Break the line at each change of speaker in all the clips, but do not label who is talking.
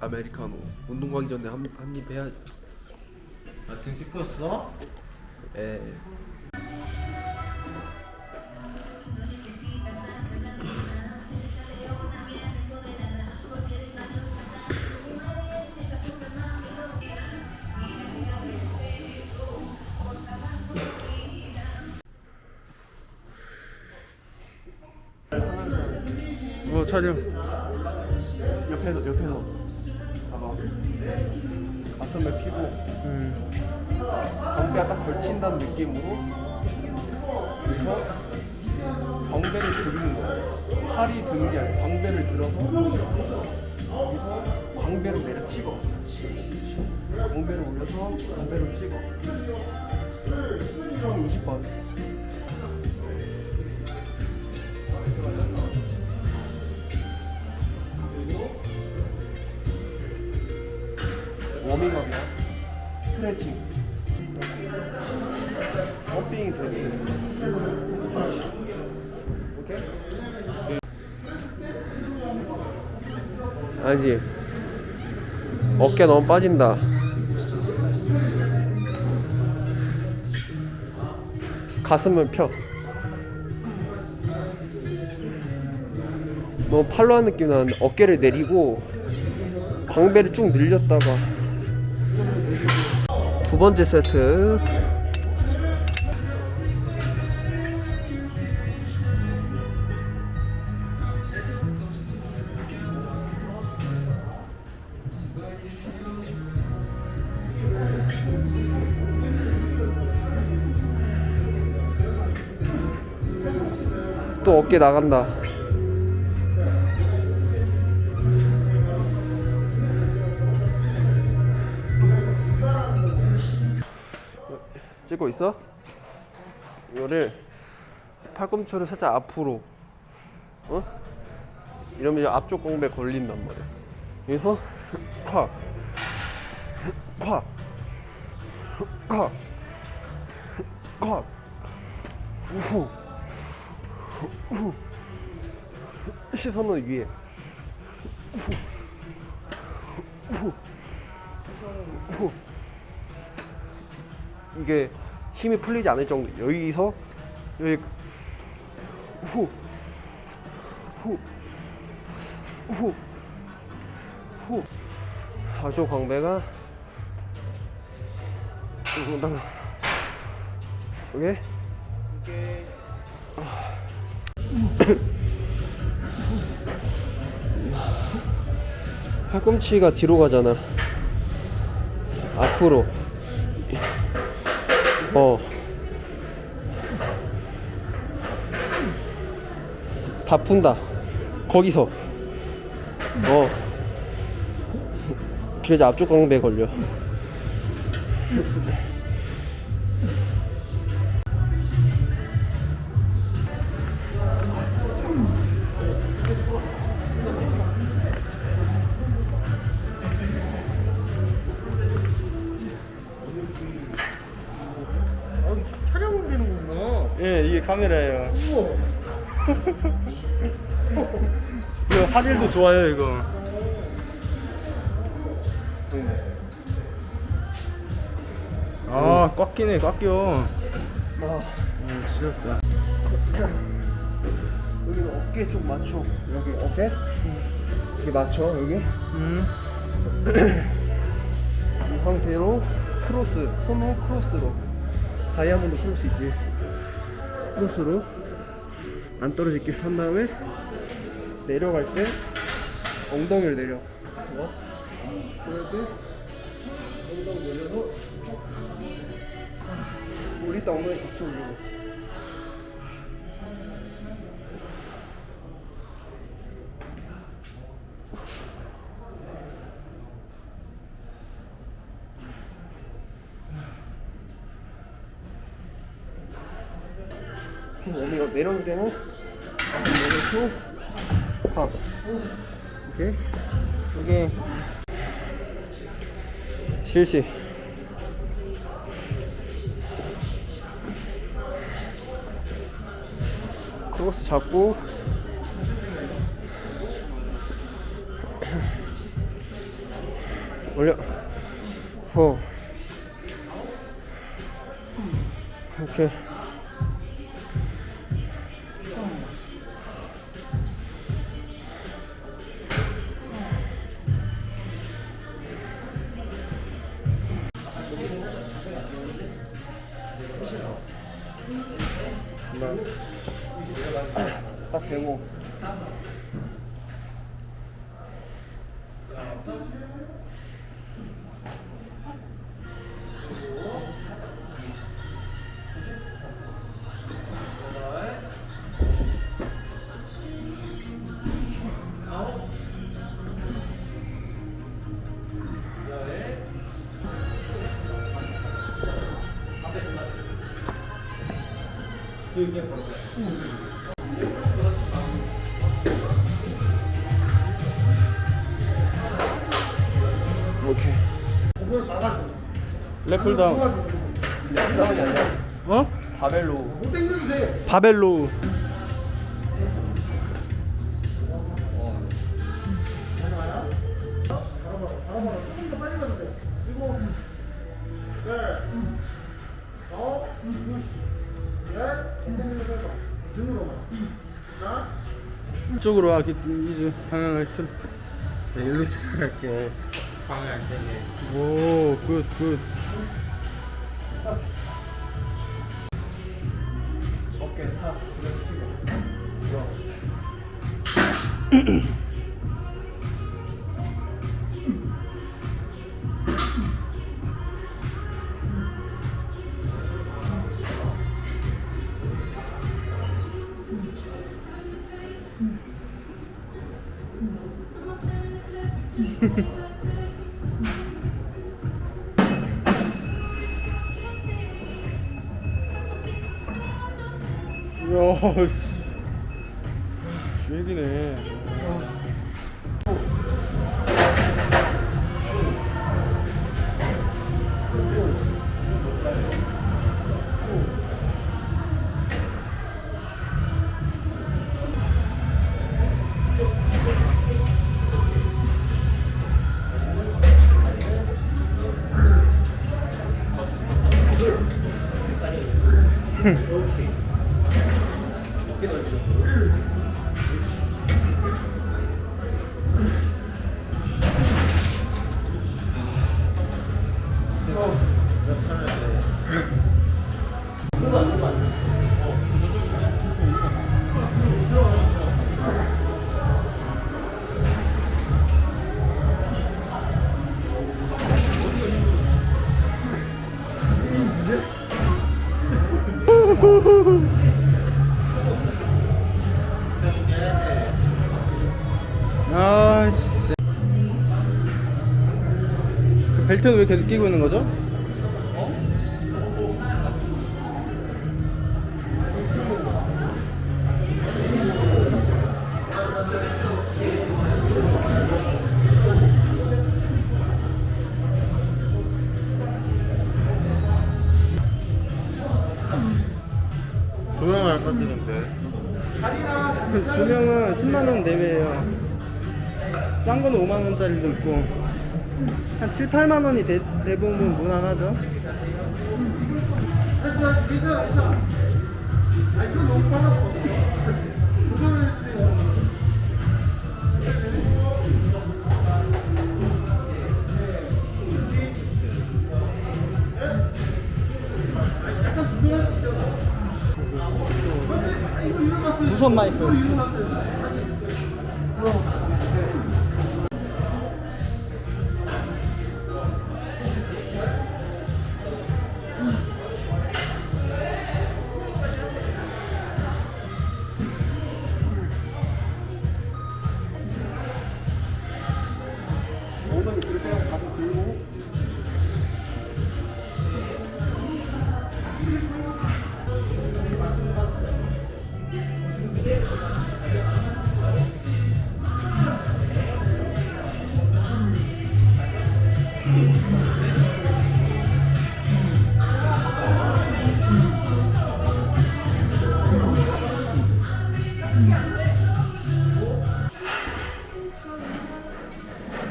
아메리카노. 운동 가기 전에 한한입 해야지
아등 찌푸렸어? 에뭐 촬영.
옆에서 옆에서 가슴을 피고
음.
광배가 딱 걸친다는 느낌으로 그래서 광배를 들는 거야 팔이 드는 게 아니라 광배를 들어서 여기서 광배를 내려 찍어. 광배를 올려서 광배를 찍어. 총 20번 스트레칭 펌핑 되는 스트레칭? 아니지. 어깨 너무 빠진다. 가슴을 펴. 너무 팔로 하는 느낌 나는데 어깨를 내리고 광배를 쭉 늘렸다가 두 번째 세트. 또 어깨 나간다 찍고 있어? 이거를 팔꿈치를 살짝 앞으로 어? 이러면 앞쪽 공배 걸린단 말이야 여기서 콱 콱, 콱, 콱, 우후, 우후, 시선은 위에, 우후, 우후, 우후. 이게 힘이 풀리지 않을 정도. 여기서 여기 후, 후, 후, 후. 아주 광배가 당 오케이. 팔꿈치가 뒤로 가잖아. 앞으로 어. 다 푼다. 거기서. 어. 그래서 앞쪽 광배에 걸려.
좋아요 이거 아 꽉 끼네 꽉 껴.
아,
음, 지렸다.
여기는 어깨 쪽 맞춰. 여기 어깨? 여기 맞춰, 여기.
음.
이 상태로 크로스, 손을 크로스로. 다이아몬드 크로스 있지. 크로스로 안 떨어지게 한 다음에 내려갈 때 엉덩이를 내려. 어? 그럴 때 엉덩이 내려서 우리 다 엉덩이 같이 올리고. 워밍업 내려올 때는 내려놓고 팍 오케이 이게 실시. 크로스 잡고. 올려. 호 이렇게 오케이.
래플 다운.
다운이 아니라
어?
바벨로.
바벨로 이쪽으로 와 기- 이제 방향을 틀.
네, 일로 지나갈게. 방해 안 되게.
오, 굿, 굿. 이야, 씨. 주액이네. 아, 씨. 그 벨트는 왜 계속 끼고 있는 거죠? 싼 거는 5만 원짜리도 있고 한 7, 8만 원이 대, 대부분 무난하죠. 무선 마이크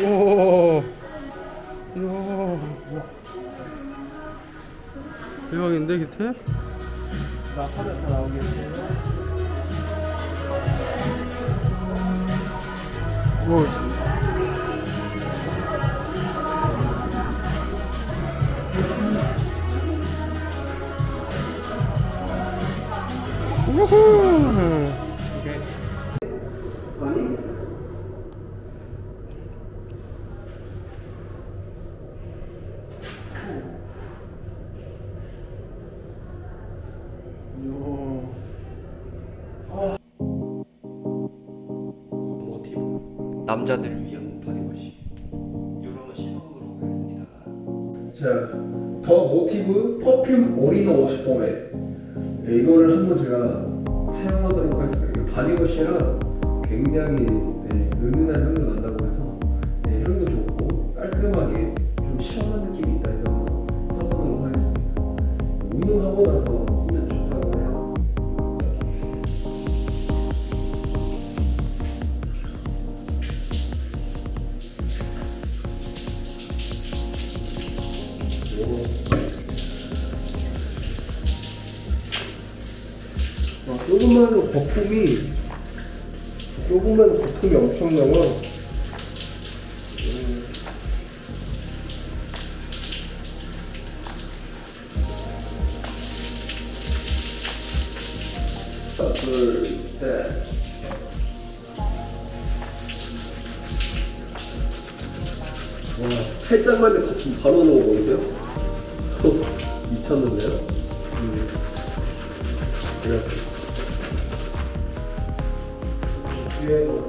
오.
이야. 대박인데 기태?
나 파도가 나오게.
오. 우후.
퍼퓸 올인원 워시 포맷 네, 이거를 한번 제가 사용하도록 하겠습니다. 바디워시랑 굉장히 네, 은은한 향도 난다고 해서 네, 향도 좋고 깔끔하게 좀 시원한 느낌이 있다 해서 써보도록 하겠습니다. 운동하고 나서
조금만 거품이 조금만 거품이 엄청나고 하나 둘셋 와 살짝만 더 거품 바로 넣어 보이세요? 미쳤는데요? 음. 이렇
있어요.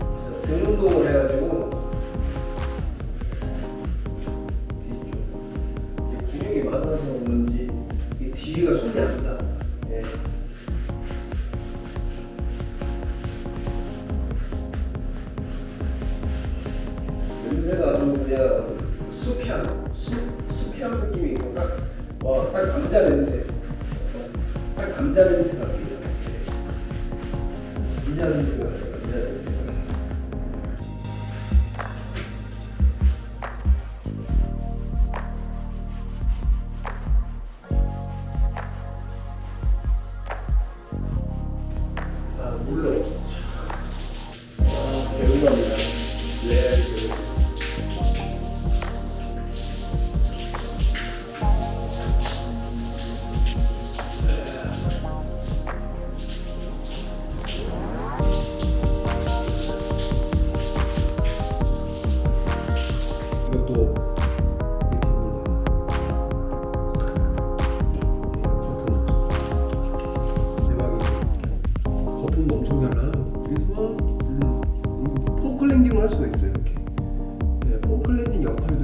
자, 등 운동을 해가지고 뒤쪽 근육이 많아서 그런지 이 뒤가 손이 안 가. 예. 냄새가 아주 그냥 숲향, 숲, 숲향 느낌이 있고 딱, 와, 딱 감자 냄새. 딱 감자 냄새가 나요.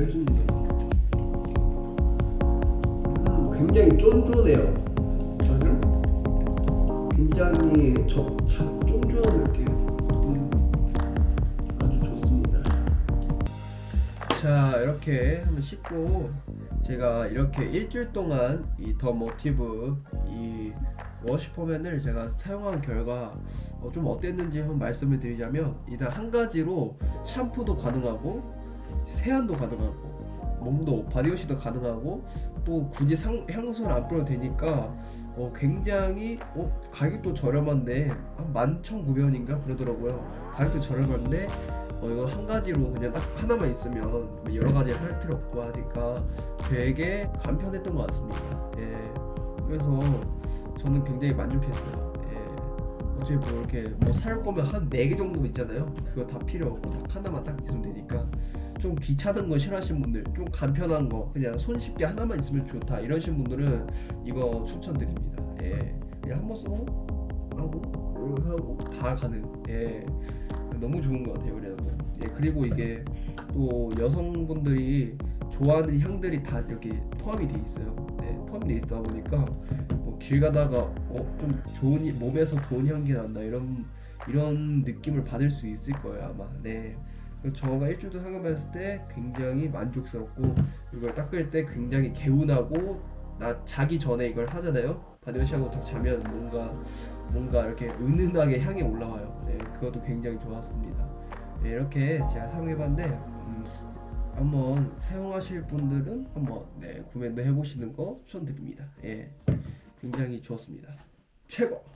해줍니다. 음, 굉장히 쫀쫀해요. 아주 굉장히 접착 쫀쫀한 느낌. 음.
자 이렇게 한번 씻고 제가 이렇게 일주일 동안 이 더 모티브 이 워시 포맨을 제가 사용한 결과 어, 좀 어땠는지 한번 말씀을 드리자면 일단 한 가지로 샴푸도 가능하고 세안도 가능하고 몸도 바디워시도 가능하고 또 굳이 상, 향수를 안 뿌려도 되니까 어, 굉장히 어, 가격도 저렴한데 한 11,900원인가 그러더라고요 가격도 저렴한데 어, 이거 한 가지로 그냥 딱 하나만 있으면 뭐 여러 가지 할 필요 없고 하니까 되게 간편했던 것 같습니다. 예. 그래서 저는 굉장히 만족했어요. 예. 어차피 뭐 이렇게 뭐 살 거면 한 4개 정도 있잖아요. 그거 다 필요 없고 딱 하나만 딱 있으면 되니까 좀 귀찮은 거 싫어하시는 분들, 좀 간편한 거 그냥 손쉽게 하나만 있으면 좋다 이러신 분들은 이거 추천드립니다. 예. 그냥 한 번 쓰고 하고 이렇게 하고 다 가능. 예. 너무 좋은 것 같아요. 그래도 예, 그리고 이게 또 여성분들이 좋아하는 향들이 다 이렇게 포함이 돼 있어요. 네, 포함이 돼 있다 보니까 뭐 길 가다가 어 좀 좋은 이- 몸에서 좋은 향기 난다 이런 이런 느낌을 받을 수 있을 거예요 아마. 네. 저가 일주일도 사용했을 때 굉장히 만족스럽고 이걸 닦을 때 굉장히 개운하고 나 자기 전에 이걸 하잖아요. 바디워시하고 딱 자면 뭔가 뭔가 이렇게 은은하게 향이 올라와요. 네, 그것도 굉장히 좋았습니다. 네, 이렇게 제가 사용해봤는데 음, 한번 사용하실 분들은 한번 네, 구매도 해보시는 거 추천드립니다. 예, 굉장히 좋습니다. 최고.